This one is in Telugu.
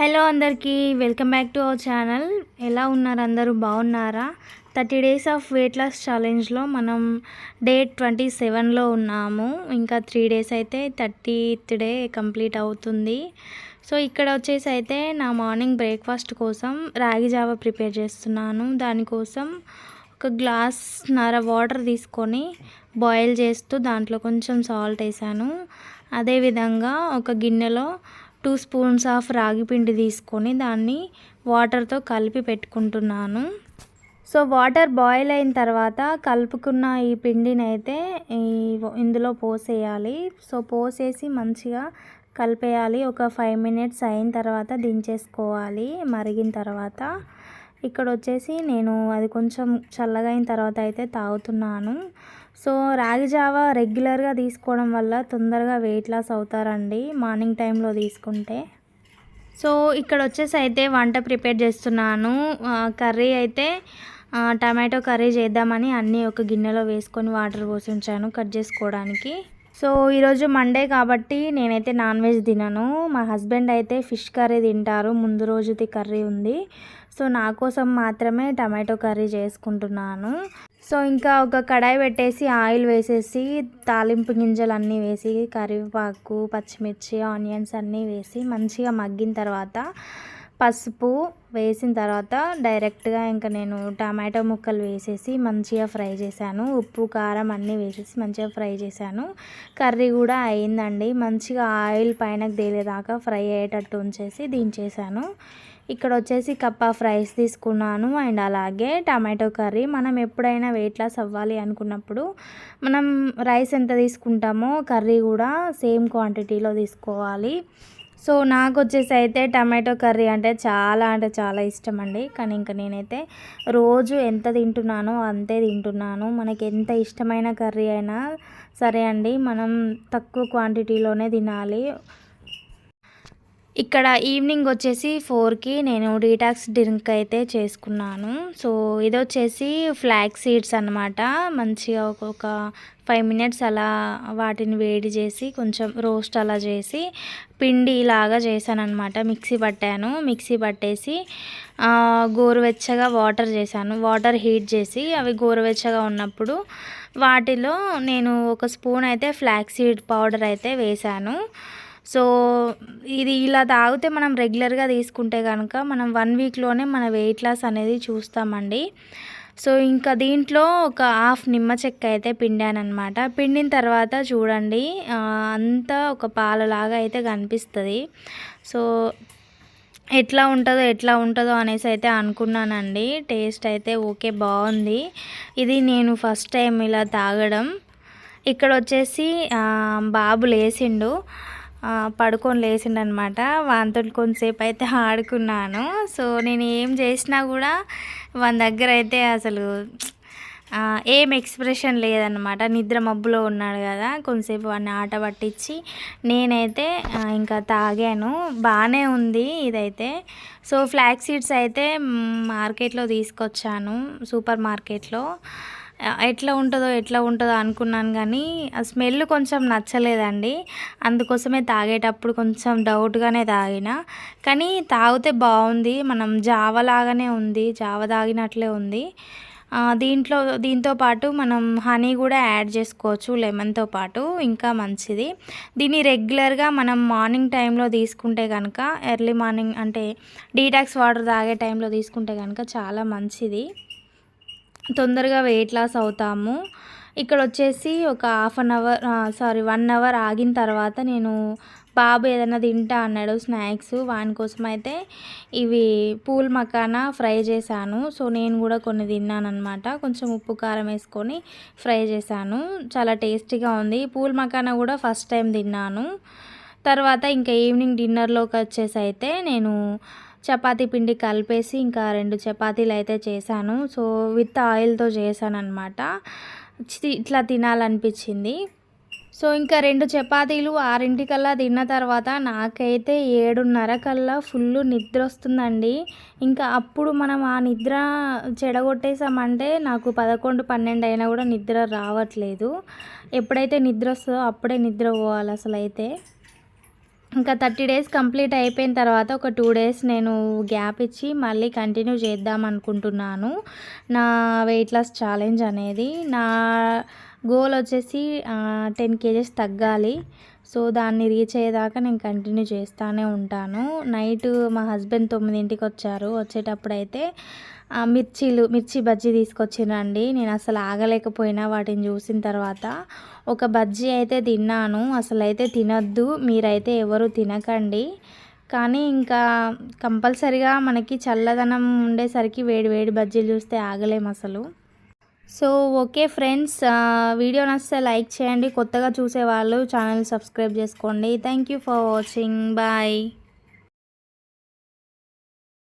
హలో అందరికీ welcome back to our channel. ఎలా ఉన్నారు అందరూ? బాగున్నారా? Thirty days of weight loss ఛాలెంజ్లో మనం డేట్ ట్వంటీ సెవెన్లో ఉన్నాము. ఇంకా త్రీ డేస్ అయితే థర్టీత్ డే కంప్లీట్ అవుతుంది. సో ఇక్కడ వచ్చేసి అయితే నా మార్నింగ్ బ్రేక్ఫాస్ట్ కోసం రాగి జావ ప్రిపేర్ చేస్తున్నాను. దానికోసం ఒక గ్లాస్ నర వాటర్ తీసుకొని బాయిల్ చేస్తూ దాంట్లో కొంచెం సాల్ట్ వేసాను. అదేవిధంగా ఒక గిన్నెలో టూ స్పూన్స్ ఆఫ్ రాగి పిండి తీసుకొని దాన్ని వాటర్తో కలిపి పెట్టుకుంటున్నాను. సో వాటర్ బాయిల్ అయిన తర్వాత కలుపుకున్న ఈ పిండిని అయితే ఈ ఇందులో పోసేయాలి. సో పోసేసి మంచిగా కలిపేయాలి. ఒక ఫైవ్ మినిట్స్ అయిన తర్వాత దించేసుకోవాలి. మరిగిన తర్వాత ఇక్కడ వచ్చేసి నేను అది కొంచెం చల్లగా అయిన తర్వాత అయితే తాగుతున్నాను. సో రాగి జావ రెగ్యులర్గా తీసుకోవడం వల్ల తొందరగా వెయిట్ లాస్ అవుతారండి మార్నింగ్ టైంలో తీసుకుంటే. సో ఇక్కడ వచ్చేసి అయితే వంట ప్రిపేర్ చేస్తున్నాను. కర్రీ అయితే టమాటో కర్రీ చేద్దామని అన్నీ ఒక గిన్నెలో వేసుకొని వాటర్ పోసి ఉంచాను కట్ చేసుకోవడానికి. సో ఈరోజు మండే కాబట్టి నేనైతే నాన్ వెజ్ తినను. మా హస్బెండ్ అయితే ఫిష్ కర్రీ తింటారు. ముందు రోజుది కర్రీ ఉంది. సో నా కోసం మాత్రమే టమాటో కర్రీ చేసుకుంటున్నాను. సో ఇంకా ఒక కడాయి పెట్టేసి ఆయిల్ వేసేసి తాలింపు గింజలు అన్నీ వేసి కరివేపాకు పచ్చిమిర్చి ఆనియన్స్ అన్నీ వేసి మంచిగా మగ్గిన తర్వాత పసుపు వేసిన తర్వాత డైరెక్ట్గా ఇంకా నేను టమాటో ముక్కలు వేసేసి మంచిగా ఫ్రై చేశాను. ఉప్పు కారం అన్నీ వేసేసి మంచిగా ఫ్రై చేశాను. కర్రీ కూడా అయిందండి. మంచిగా ఆయిల్ పైనకు తేలేదాకా ఫ్రై అయ్యేటట్టు ఉంచేసి దించేసాను ఇక్కడ వచ్చేసి కప్ప ఫ్రైస్ తీసుకున్నాను అండ్ అలాగే టమాటో కర్రీ. మనం ఎప్పుడైనా వెయిట్ లాస్ అవ్వాలి అనుకున్నప్పుడు మనం రైస్ ఎంత తీసుకుంటామో కర్రీ కూడా సేమ్ క్వాంటిటీలో తీసుకోవాలి. సో నాకు వచ్చేసి అయితే టమాటో కర్రీ అంటే చాలా అంటే చాలా ఇష్టం అండి కానీ ఇంకా నేనైతే రోజు ఎంత తింటున్నానో అంతే తింటున్నాను. మనకి ఎంత ఇష్టమైన కర్రీ అయినా సరే అండి మనం తక్కువ క్వాంటిటీలోనే తినాలి. ఇక్కడ ఈవినింగ్ వచ్చేసి ఫోర్కి నేను డీటాక్స్ డ్రింక్ అయితే చేసుకున్నాను. సో ఇది వచ్చేసి ఫ్లాగ్ సీడ్స్ అనమాట మంచిగా ఒక్కొక్క ఫైవ్ మినిట్స్ అలా వాటిని వేడి చేసి కొంచెం రోస్ట్ అలా చేసి పిండి లాగా చేశాను అనమాట మిక్సీ పట్టాను. మిక్సీ పట్టేసి గోరువెచ్చగా వాటర్ చేశాను. వాటర్ హీట్ చేసి అవి గోరువెచ్చగా ఉన్నప్పుడు వాటిలో నేను ఒక స్పూన్ అయితే ఫ్లాక్ సీడ్ పౌడర్ అయితే వేశాను. సో ఇది ఇలా తాగితే మనం రెగ్యులర్గా తీసుకుంటే కనుక మనం వన్ వీక్లోనే మన వెయిట్ లాస్ అనేది చూస్తామండి. సో ఇంకా దీంట్లో ఒక హాఫ్ నిమ్మ చెక్క అయితే పిండానమాట పిండిన తర్వాత చూడండి అంతా ఒక పాలలాగా అయితే కనిపిస్తుంది. సో ఎట్లా ఉంటుందో ఎట్లా ఉంటుందో అనేసి అయితే అనుకున్నానండి. టేస్ట్ అయితే ఓకే బాగుంది. ఇది నేను ఫస్ట్ టైం ఇలా తాగడం. ఇక్కడ వచ్చేసి బాబు లేచిండు పడుకొని లేచిండనమాట. వాంతో కొంతసేపు అయితే ఆడుకున్నాను. సో నేను ఏం చేసినా కూడా వాని దగ్గర అయితే అసలు ఏం ఎక్స్ప్రెషన్ లేదనమాట. నిద్ర మబ్బులో ఉన్నాడు కదా కొంతసేపు వాడిని ఆట పట్టించి నేనైతే ఇంకా తాగాను. బాగానే ఉంది ఇదైతే. సో ఫ్లాక్ సీడ్స్ అయితే మార్కెట్లో తీసుకొచ్చాను సూపర్ మార్కెట్లో. ఎట్లా ఉంటుందో ఎట్లా ఉంటుందో అనుకున్నాను కానీ ఆ స్మెల్ కొంచెం నచ్చలేదండి. అందుకోసమే తాగేటప్పుడు కొంచెం డౌట్గానే తాగిన. కానీ తాగితే బాగుంది. మనం జావ లాగానే ఉంది జావ తాగినట్లే ఉంది. దీంట్లో దీంతో పాటు మనం హనీ కూడా యాడ్ చేసుకోవచ్చు లెమన్తో పాటు. ఇంకా మంచిది. దీన్ని రెగ్యులర్గా మనం మార్నింగ్ టైంలో తీసుకుంటే కనుక ఎర్లీ మార్నింగ్ అంటే డీటాక్స్ వాటర్ తాగే టైంలో తీసుకుంటే కనుక చాలా మంచిది. తొందరగా వెయిట్ లాస్ అవుతాము. ఇక్కడ వచ్చేసి ఒక half an hour sorry one hour ఆగిన తర్వాత నేను బాబు ఏదైనా తింటా అన్నాడు స్నాక్స్. వాని కోసం అయితే ఇవి పూల్ మకానా ఫ్రై చేశాను. సో నేను కూడా కొన్ని తిన్నాను కొంచెం ఉప్పు కారం వేసుకొని ఫ్రై చేశాను. చాలా టేస్టీగా ఉంది. పూల్ మకానా కూడా ఫస్ట్ టైం తిన్నాను. తర్వాత ఇంకా ఈవినింగ్ డిన్నర్లోకి వచ్చేసి అయితే నేను చపాతీ పిండి కలిపేసి ఇంకా రెండు చపాతీలు అయితే చేశాను. సో విత్ ఆయిల్తో చేశాను అనమాట ఇట్లా తినాలనిపించింది. సో ఇంకా రెండు చపాతీలు ఆరింటికల్లా తిన్న తర్వాత నాకైతే ఏడున్నర కల్లా ఫుల్ నిద్ర వస్తుందండి. ఇంకా అప్పుడు మనం ఆ నిద్ర చెడగొట్టేసామంటే నాకు పదకొండు పన్నెండు అయినా కూడా నిద్ర రావట్లేదు. ఎప్పుడైతే నిద్ర వస్తుందో అప్పుడే నిద్ర పోవాలి అసలు అయితే ఇంకా థర్టీ డేస్ కంప్లీట్ అయిపోయిన తర్వాత ఒక టూ డేస్ నేను గ్యాప్ ఇచ్చి మళ్ళీ కంటిన్యూ చేద్దాం అనుకుంటున్నాను. నా వెయిట్ లాస్ ఛాలెంజ్ అనేది నా గోల్ వచ్చేసి టెన్ కేజెస్ తగ్గాలి. సో దాన్ని రీచ్ అయ్యేదాకా నేను కంటిన్యూ చేస్తూనే ఉంటాను. నైట్ మా హస్బెండ్ తొమ్మిదింటికి వచ్చారు. వచ్చేటప్పుడు అయితే మిర్చీలు మిర్చి బజ్జీ తీసుకొచ్చినండి నేను అసలు ఆగలేకపోయినా వాటిని చూసిన తర్వాత. ఒక బజ్జీ అయితే తిన్నాను. అసలు అయితే తినద్దు. మీరైతే ఎవరు తినకండి. కానీ ఇంకా కంపల్సరిగా మనకి చల్లదనం ఉండేసరికి వేడి వేడి బజ్జీలు చూస్తే ఆగలేం అసలు. So okay friends. వీడియో నచ్చితే లైక్ చేయండి. కొత్తగా చూసేవాళ్ళు ఛానల్ సబ్స్క్రైబ్ చేసుకోండి. Thank you for watching. Bye.